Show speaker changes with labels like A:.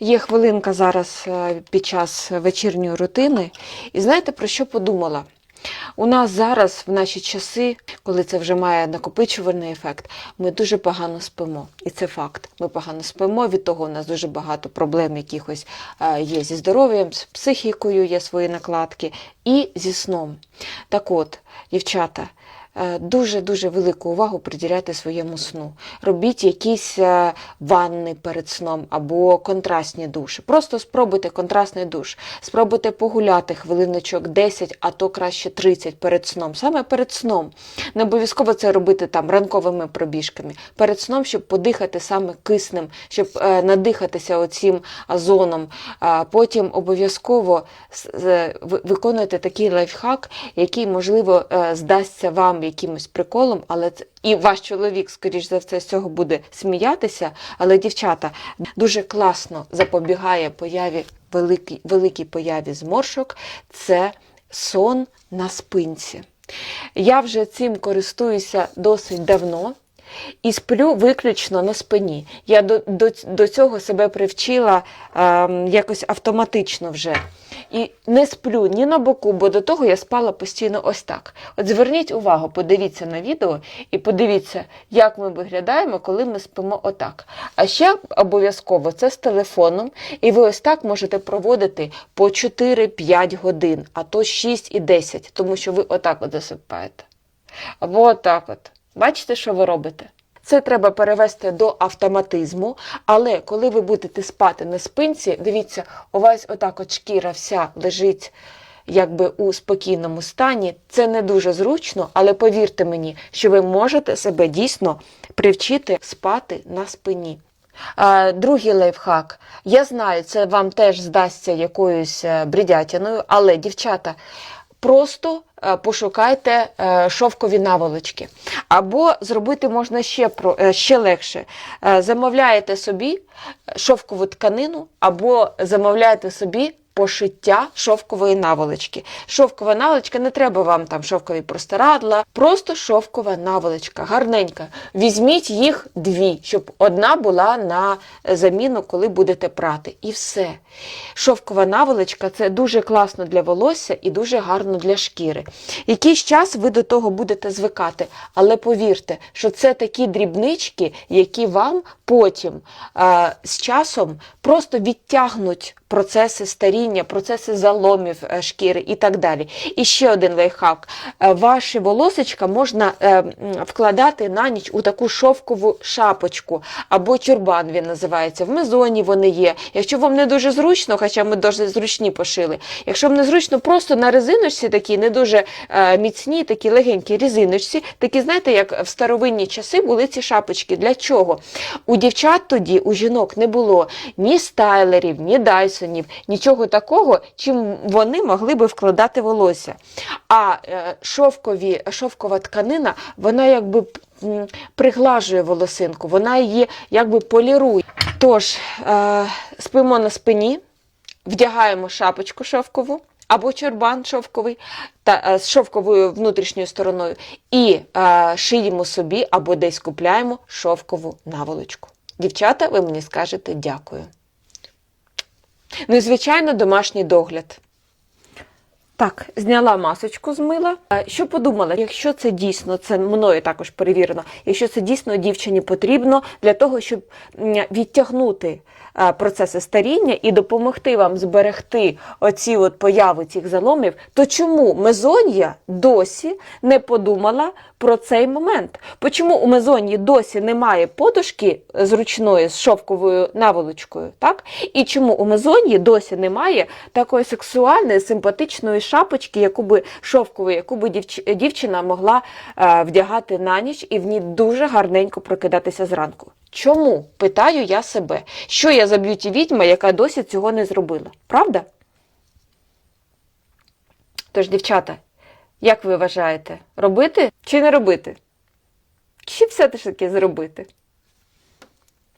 A: Є хвилинка зараз е, під час вечірньої рутини. І знаєте, про що подумала? У нас зараз, в наші часи, коли це вже має накопичувальний ефект, ми дуже погано спимо. І це факт. Ми погано спимо. Від того у нас дуже багато проблем якихось е, є зі здоров'ям, з психікою є свої накладки і зі сном. Так от, дівчата, дуже-дуже велику увагу приділяйте своєму сну. Робіть якісь е, ванни перед сном або контрастні душі. Просто спробуйте контрастний душ. Спробуйте погуляти хвилиночок 10, а то краще 30 перед сном. Саме перед сном. Не обов'язково це робити там ранковими пробіжками. Перед сном, щоб подихати саме киснем, щоб е, надихатися оцім озоном. Потім обов'язково виконуйте такий лайфхак, який, можливо, е, здасться вам якимось приколом, але і ваш чоловік, скоріш за все, з цього буде сміятися. Але, дівчата, дуже класно запобігає появі великій, великій появі зморшок. Це сон на спинці. Я вже цим користуюся досить давно. І сплю виключно на спині. Я до, до, до цього себе привчила ем, якось автоматично вже. І не сплю ні на боку, бо до того я спала постійно ось так. От зверніть увагу, подивіться на відео і подивіться, як ми виглядаємо, коли ми спимо отак. А ще обов'язково це з телефоном, і ви ось так можете проводити по 4-5 годин, а то 6 і 10, тому що ви отак от засипаєте. Або отак от. Бачите, що ви робите? Це треба перевести до автоматизму, але коли ви будете спати на спинці, дивіться, у вас отак от шкіра вся лежить якби у спокійному стані. Це не дуже зручно, але повірте мені, що ви можете себе дійсно привчити спати на спині. Другий лайфхак. Я знаю, це вам теж здасться якоюсь е, бредятиною, але, дівчата, просто е, пошукайте е, шовкові наволочки. Або зробити можна ще, е, ще легше. Замовляєте собі шовкову тканину, або замовляєте собі пошиття шовкової наволочки. Шовкова наволочка, не треба вам там шовкові простирадла, просто шовкова наволочка, гарненька. Візьміть їх дві, щоб одна була на заміну, коли будете прати. І все. Шовкова наволочка це дуже класно для волосся і дуже гарно для шкіри. Якийсь час ви до того будете звикати, але повірте, що це такі дрібнички, які вам потім а, з часом просто відтягнуть процеси старіння, процеси заломів е, шкіри і так далі. І ще один лайфхак. Е, Ваші волосечка можна е, вкладати на ніч у таку шовкову шапочку або чурбан він називається. В мезоні вони є. Якщо вам не дуже зручно, хоча ми дуже зручні пошили, якщо вам не зручно, просто на резиночці такі не дуже міцні, такі легенькі резиночці, такі, знаєте, як в старовинні часи були ці шапочки. Для чого? У дівчат тоді, у жінок не було ні стайлерів, ні дайсонів, нічого такого, чим вони могли би вкладати волосся. А е, шовкові, шовкова тканина, вона якби приглажує волосинку, вона її якби полірує. Тож, е, спимо на спині, вдягаємо шапочку шовкову. Або чорбан шовковий та е, з шовковою внутрішньою стороною, і е, шиємо собі або десь купляємо шовкову наволочку. Дівчата, ви мені скажете дякую. Ну і, звичайно, домашній догляд. Так, зняла масочку з мила. Е, Що подумала, якщо це дійсно, це мною також перевірено, якщо це дійсно дівчині потрібно для того, щоб відтягнути е, процеси старіння і допомогти вам зберегти оці от появи цих заломів, то чому мезонія досі не подумала про цей момент? Чому у мезонії досі немає подушки зручної з шовковою наволочкою? Так? І чому у мезонії досі немає такої сексуальної, симпатичної шапочки, яку би шовкової, яку би дівч- дівчина могла е, вдягати на ніч і в ній дуже гарненько прокидатися зранку? Чому? Питаю я себе. Що я за б'юті відьма, яка досі цього не зробила? Правда? Тож, дівчата, як ви вважаєте, робити чи не робити? Чи все ж таки зробити?